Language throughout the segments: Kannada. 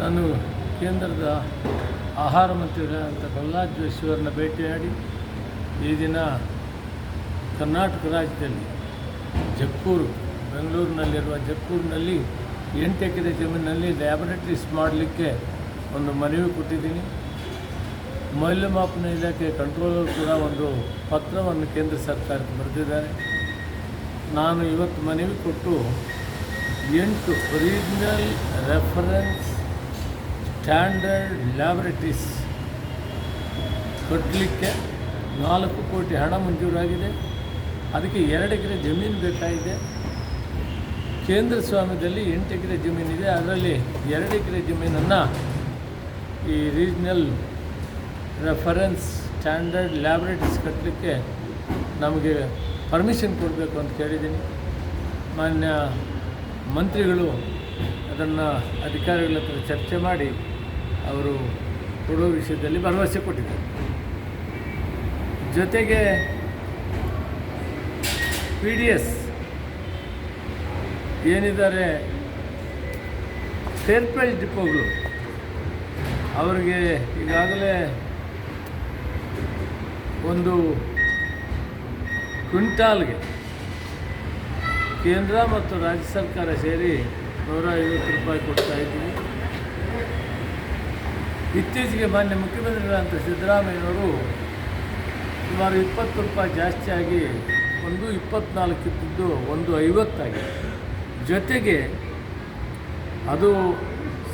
ನಾನು ಕೇಂದ್ರದ ಆಹಾರ ಮಂತ್ರಿಗಳಾದಂಥ ಪ್ರಹ್ಲಾದ್ ಜೋಶಿಯವರನ್ನ ಭೇಟಿಯಾಡಿ ಈ ದಿನ ಕರ್ನಾಟಕ ರಾಜ್ಯದಲ್ಲಿ ಜಕ್ಕೂರು, ಬೆಂಗಳೂರಿನಲ್ಲಿರುವ ಜಕ್ಕೂರಿನಲ್ಲಿ ಎಂಟು ಎಕರೆ ಜಮೀನಿನಲ್ಲಿ ಲ್ಯಾಬೊರೇಟ್ರೀಸ್ ಮಾಡಲಿಕ್ಕೆ ಒಂದು ಮನವಿ ಕೊಟ್ಟಿದ್ದೀನಿ. ಮೌಲ್ಯಮಾಪನ ಇಲಾಖೆ ಕಂಟ್ರೋಲರ್ ಕೂಡ ಒಂದು ಪತ್ರವನ್ನು ಕೇಂದ್ರ ಸರ್ಕಾರಕ್ಕೆ ಬರೆದಿದ್ದಾರೆ. ನಾನು ಇವತ್ತು ಮನವಿ ಕೊಟ್ಟು ಎಂಟು ಒರಿಜಿನಲ್ ರೆಫರೆನ್ಸ್ ಸ್ಟ್ಯಾಂಡರ್ಡ್ ಲ್ಯಾಬೊರೇಟರೀಸ್ ಕಟ್ಟಲಿಕ್ಕೆ ನಾಲ್ಕು ಕೋಟಿ ಹಣ ಮಂಜೂರಾಗಿದೆ. ಅದಕ್ಕೆ ಎರಡು ಎಕರೆ ಜಮೀನು ಬೇಕಾಗಿದೆ. ಕೇಂದ್ರ ಸ್ವಾಮ್ಯದಲ್ಲಿ ಎಂಟು ಎಕರೆ ಜಮೀನಿದೆ ಅದರಲ್ಲಿ ಎರಡು ಎಕರೆ ಜಮೀನನ್ನು ಈ ರೀಜ್ನಲ್ ರೆಫರೆನ್ಸ್ ಸ್ಟ್ಯಾಂಡರ್ಡ್ ಲ್ಯಾಬ್ರೇಟರೀಸ್ ಕಟ್ಟಲಿಕ್ಕೆ ನಮಗೆ ಪರ್ಮಿಷನ್ ಕೊಡಬೇಕು ಅಂತ ಕೇಳಿದ್ದೀನಿ. ಮಾನ್ಯ ಮಂತ್ರಿಗಳು ಅದನ್ನು ಅಧಿಕಾರಿಗಳ ಹತ್ರ ಚರ್ಚೆ ಮಾಡಿ ಅವರು ಕೊಡೋ ವಿಷಯದಲ್ಲಿ ಭರವಸೆ ಕೊಟ್ಟಿದ್ದಾರೆ. ಜೊತೆಗೆ ಪಿ ಡಿ ಎಸ್ ಏನಿದ್ದಾರೆ ಸೇರ್ಪೇಜ್ ಡಿಪೋಗಳು ಅವರಿಗೆ ಈಗಾಗಲೇ ಒಂದು ಕ್ವಿಂಟಾಲ್ಗೆ ಕೇಂದ್ರ ಮತ್ತು ರಾಜ್ಯ ಸರ್ಕಾರ ಸೇರಿ ನೂರ ಐವತ್ತು ರೂಪಾಯಿ ಕೊಡ್ತಾ ಇದ್ದೀವಿ ಇತ್ತೀಚೆಗೆ ಮಾನ್ಯ ಮುಖ್ಯಮಂತ್ರಿಗಳಂತ ಸಿದ್ದರಾಮಯ್ಯನವರು ಸುಮಾರು ಇಪ್ಪತ್ತು ರೂಪಾಯಿ ಜಾಸ್ತಿಯಾಗಿ ಒಂದು ಇಪ್ಪತ್ನಾಲ್ಕು ಇದ್ದಿದ್ದು ಒಂದು ಐವತ್ತಾಗಿದೆ. ಜೊತೆಗೆ ಅದು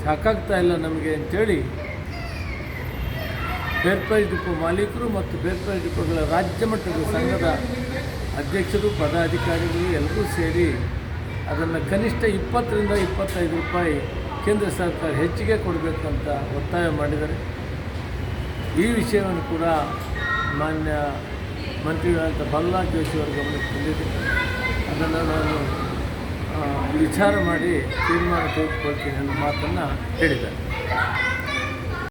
ಸಾಕಾಗ್ತಾ ಇಲ್ಲ ನಮಗೆ ಅಂಥೇಳಿ ಬೇರ್ಪೈ ಡಿಪೋ ಮಾಲೀಕರು ಮತ್ತು ಬೇರ್ಪಾಯಿ ಡಿಪೋಗಳ ರಾಜ್ಯ ಮಟ್ಟದ ಸಂಘದ ಅಧ್ಯಕ್ಷರು, ಪದಾಧಿಕಾರಿಗಳು ಎಲ್ಲರೂ ಸೇರಿ ಅದನ್ನು ಕನಿಷ್ಠ ಇಪ್ಪತ್ತರಿಂದ ಇಪ್ಪತ್ತೈದು ರೂಪಾಯಿ ಕೇಂದ್ರ ಸರ್ಕಾರ ಹೆಚ್ಚಿಗೆ ಕೊಡಬೇಕಂತ ಒತ್ತಾಯ ಮಾಡಿದ್ದಾರೆ. ಈ ವಿಷಯವನ್ನು ಕೂಡ ಮಾನ್ಯ ಮಂತ್ರಿಗಳಂತ ಬಲ್ಲಾ ಜೋಶಿ ಅವರ ಗಮನಕ್ಕೆ ತಂದಿದೆ ಅದನ್ನು ನಾನು ವಿಚಾರ ಮಾಡಿ ತೀರ್ಮಾನ ತೆಗೆದುಕೊಳ್ತೀನಿ ಅನ್ನೋ ಮಾತನ್ನು ಹೇಳಿದ್ದಾರೆ.